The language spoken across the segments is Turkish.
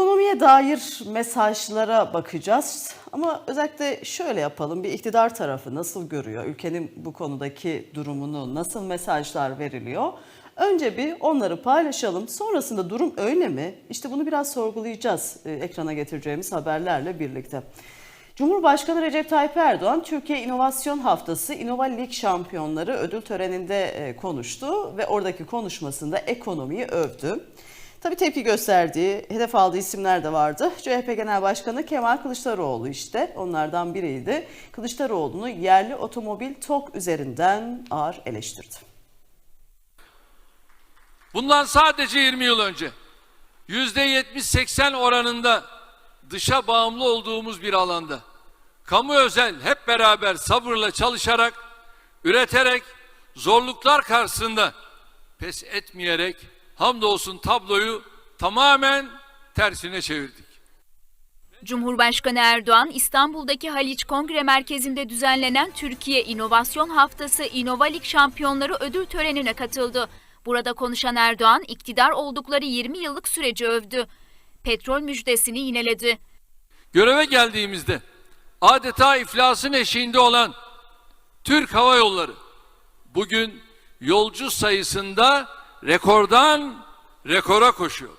Ekonomiye dair mesajlara bakacağız. Ama özellikle şöyle yapalım. Bir iktidar tarafı nasıl görüyor? Ülkenin bu konudaki durumunu, nasıl mesajlar veriliyor? Önce bir onları paylaşalım. Sonrasında durum öyle mi? İşte bunu biraz sorgulayacağız e, ekrana getireceğimiz haberlerle birlikte. Cumhurbaşkanı Recep Tayyip Erdoğan Türkiye İnovasyon Haftası İnova Lig şampiyonları ödül töreninde e, konuştu ve oradaki konuşmasında ekonomiyi övdü. Tabii tepki gösterdiği, hedef aldığı isimler de vardı. CHP Genel Başkanı Kemal Kılıçdaroğlu işte onlardan biriydi. Kılıçdaroğlu'nu yerli otomobil TOK üzerinden ağır eleştirdi. Bundan sadece 20 yıl önce %70-80 oranında dışa bağımlı olduğumuz bir alanda kamu özel hep beraber sabırla çalışarak, üreterek, zorluklar karşısında pes etmeyerek hamdolsun tabloyu tamamen tersine çevirdik. Cumhurbaşkanı Erdoğan, İstanbul'daki Haliç Kongre Merkezi'nde düzenlenen Türkiye İnovasyon Haftası İnovalik Şampiyonları ödül törenine katıldı. Burada konuşan Erdoğan, iktidar oldukları 20 yıllık süreci övdü. Petrol müjdesini yineledi. Göreve geldiğimizde adeta iflasın eşiğinde olan Türk Hava Yolları bugün yolcu sayısında rekordan rekora koşuyor.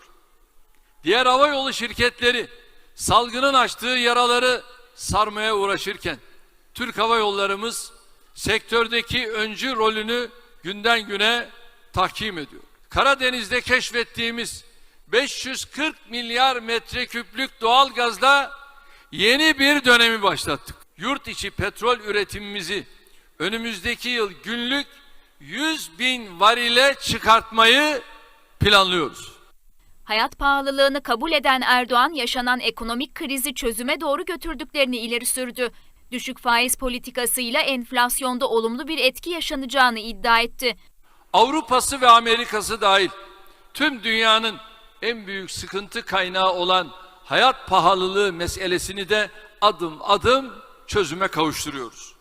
Diğer hava yolu şirketleri salgının açtığı yaraları sarmaya uğraşırken Türk Hava Yollarımız sektördeki öncü rolünü günden güne tahkim ediyor. Karadeniz'de keşfettiğimiz 540 milyar metreküplük doğal gazla yeni bir dönemi başlattık. Yurt içi petrol üretimimizi önümüzdeki yıl günlük 100 bin varile çıkartmayı planlıyoruz. Hayat pahalılığını kabul eden Erdoğan, yaşanan ekonomik krizi çözüme doğru götürdüklerini ileri sürdü. Düşük faiz politikasıyla enflasyonda olumlu bir etki yaşanacağını iddia etti. Avrupa'sı ve Amerika'sı dahil tüm dünyanın en büyük sıkıntı kaynağı olan hayat pahalılığı meselesini de adım adım çözüme kavuşturuyoruz.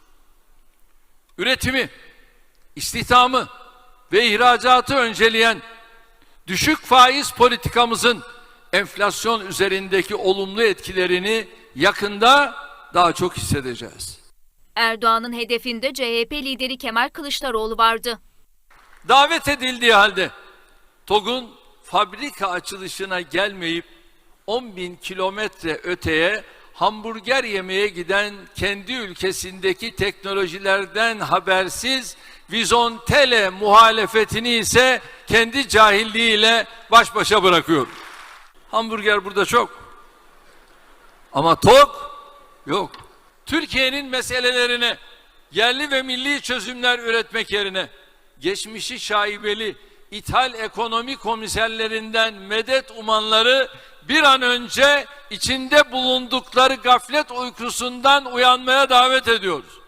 Üretimi, istihdamı ve ihracatı önceleyen düşük faiz politikamızın enflasyon üzerindeki olumlu etkilerini yakında daha çok hissedeceğiz. Erdoğan'ın hedefinde CHP lideri Kemal Kılıçdaroğlu vardı. davet edildiği halde TOG'un fabrika açılışına gelmeyip 10 bin kilometre öteye hamburger yemeye giden kendi ülkesindeki teknolojilerden habersiz Vizontele muhalefetini ise kendi cahilliğiyle baş başa bırakıyor. Hamburger burada çok. Ama TOG yok. Türkiye'nin meselelerine yerli ve milli çözümler üretmek yerine geçmişi şaibeli ithal ekonomi komiserlerinden medet umanları bir an önce içinde bulundukları gaflet uykusundan uyanmaya davet ediyoruz.